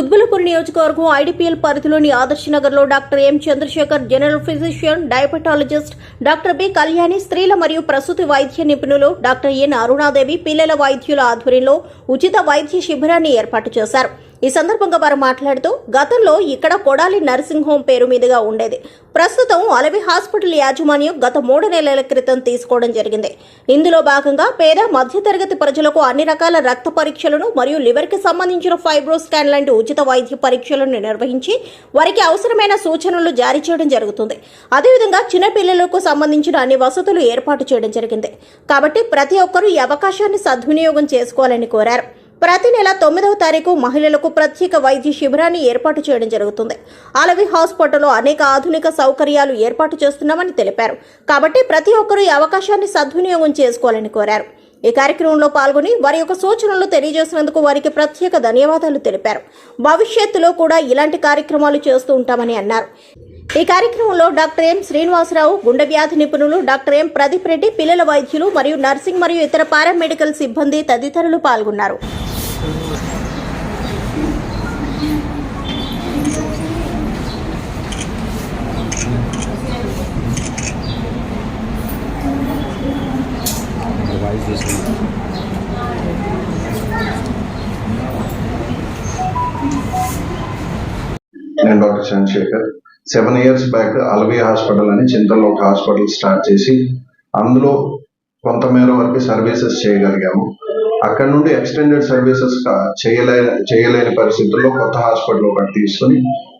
కుత్బులపూర్ నియోజకవర్గం ఐడిపిఎల్ పరిధిలోని ఆదర్శనగర్లో doctor M Chandrasekhar general physician diabetologist doctor B Kalyani స్త్రీల మరియు ప్రసూతి వైద్య నిపుణులు డాక్టర్ ఎన్ అరుణాదేవి పిల్లల వైద్యుల ఆధ్వర్యంలో ఉచిత వైద్య శిబిరాన్ని ఏర్పాటు చేశారు. ఈ సందర్భంగా వారు మాట్లాడుతూ గతంలో ఇక్కడ కొడాలి నర్సింగ్ హోం పేరు మీదుగా ఉండేది. ప్రస్తుతం అలవి హాస్పిటల్ యాజమాన్యం గత మూడు నెలల క్రితం తీసుకోవడం జరిగింది. ఇందులో భాగంగా పేద మధ్యతరగతి ప్రజలకు అన్ని రకాల రక్త పరీక్షలను మరియు లివర్కి సంబంధించిన ఫైబ్రో స్కాన్ లాంటి ఉచిత వైద్య పరీక్షలను నిర్వహించి వారికి అవసరమైన సూచనలు జారీ చేయడం జరుగుతుంది. అదేవిధంగా చిన్నపిల్లలకు సంబంధించిన అన్ని వసతులు ఏర్పాటు చేయడం జరిగింది. కాబట్టి ప్రతి ఒక్కరూ ఈ అవకాశాన్ని సద్వినియోగం చేసుకోవాలని కోరారు. ప్రతి నెల తొమ్మిదవ తారీఖు మహిళలకు ప్రత్యేక వైద్య శిబిరాన్ని ఏర్పాటు చేయడం జరుగుతుంది. అలవి హాస్పిటల్లో అనేక ఆధునిక సౌకర్యాలు ఏర్పాటు చేస్తున్నామని తెలిపారు. కాబట్టి ప్రతి ఒక్కరూ ఈ అవకాశాన్ని సద్వినియోగం చేసుకోవాలని కోరారు. ఈ కార్యక్రమంలో పాల్గొని వారి యొక్క సూచనలు తెలియజేసినందుకు వారికి ప్రత్యేక ధన్యవాదాలు తెలిపారు. భవిష్యత్తులో కూడా ఇలాంటి కార్యక్రమాలు చేస్తూ ఉంటామని అన్నారు. ఈ కార్యక్రమంలో డాక్టర్ ఎం శ్రీనివాసరావు గుండె వ్యాధి నిపుణులు డాక్టర్ ఎం ప్రదీప్ రెడ్డి పిల్లల వైద్యులు మరియు నర్సింగ్ మరియు ఇతర పారామెడికల్ సిబ్బంది తదితరులు పాల్గొన్నారు. నేను doctor Chandrasekhar. Seven years back Alavi hospital అని చింతల్లో ఒక హాస్పిటల్ స్టార్ట్ చేసి అందులో కొంతమేర వరకు సర్వీసెస్ చేయగలిగాము. అక్కడ నుండి ఎక్స్టెండెడ్ సర్వీసెస్ చేయలే చేయలేని పరిస్థితుల్లో కొత్త హాస్పిటల్ ఒకటి తీసుకుని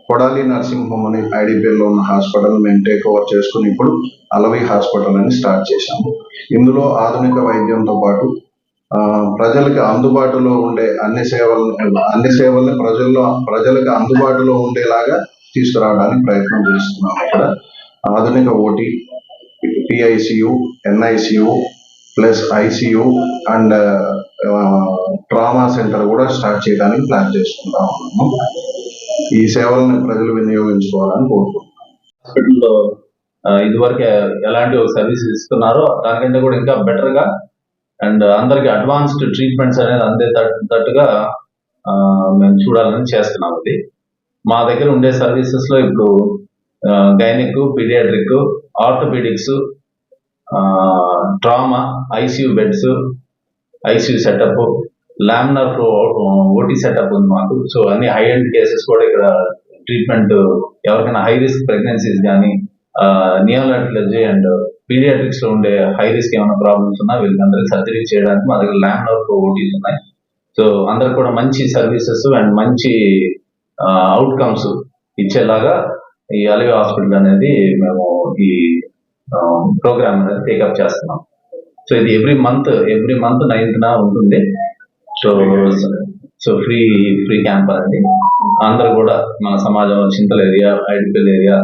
కొడాలి నర్సింగ్ హోమ్ అని ఐడిపిఎల్లో ఉన్న హాస్పిటల్ మేము టేక్ ఓవర్ చేసుకుని ఇప్పుడు అలవి హాస్పిటల్ అని స్టార్ట్ చేశాము. ఇందులో ఆధునిక వైద్యంతో పాటు ప్రజలకు అందుబాటులో ఉండే అన్ని సేవలను అన్ని సేవల్ని ప్రజల్లో ప్రజలకు అందుబాటులో ఉండేలాగా తీసుకురావడానికి ప్రయత్నం చేస్తున్నాం ఇక్కడ ఆధునిక OT PICU NICU plus ICU and trauma centre కూడా స్టార్ట్ చేయడానికి ప్లాన్ చేసుకుంటా ఉన్నాము. ఈ సేవలను ప్రజలు వినియోగించుకోవాలని కోరుకుంటున్నాం హాస్పిటల్లో ఇదివరకు ఎలాంటి ఒక సర్వీస్ ఇస్తున్నారో దానికంటే కూడా ఇంకా బెటర్గా అండ్ అందరికి అడ్వాన్స్డ్ ట్రీట్మెంట్స్ అనేది అందేటట్టుగా ఆ, మేము చూడాలని చేస్తున్నాం ఇది మా దగ్గర ఉండే సర్వీసెస్లో ఇప్పుడు gynaec paediatric orthopaedics trauma ICU beds ICU setup laminar OT setup ఉంది మాకు. సో అన్ని హై ఎండ్ కేసెస్ కూడా ఇక్కడ ట్రీట్మెంట్ ఎవరికైనా హై రిస్క్ ప్రెగ్నెన్సీస్ కానీ నియోలాటిలజీ అండ్ పీడియాట్రిక్స్లో ఉండే హై రిస్క్ ఏమైనా ప్రాబ్లమ్స్ ఉన్నా వీళ్ళందరికీ సర్జరీ చేయడానికి మా దగ్గర ల్యాండ్ ఓటీస్ ఉన్నాయి. సో అందరికి కూడా మంచి సర్వీసెస్ అండ్ మంచి అవుట్కమ్స్ ఇచ్చేలాగా ఈ అలివి హాస్పిటల్ అనేది మేము ఈ ప్రోగ్రామ్ అనేది టేకప్ చేస్తున్నాం. సో ఇది every month every month ninth నా ఉంటుంది. So so free free camp అండి అందరూ కూడా మన సమాజంలో చింతల ఏరియా ఐడిపిల్ ఏరియా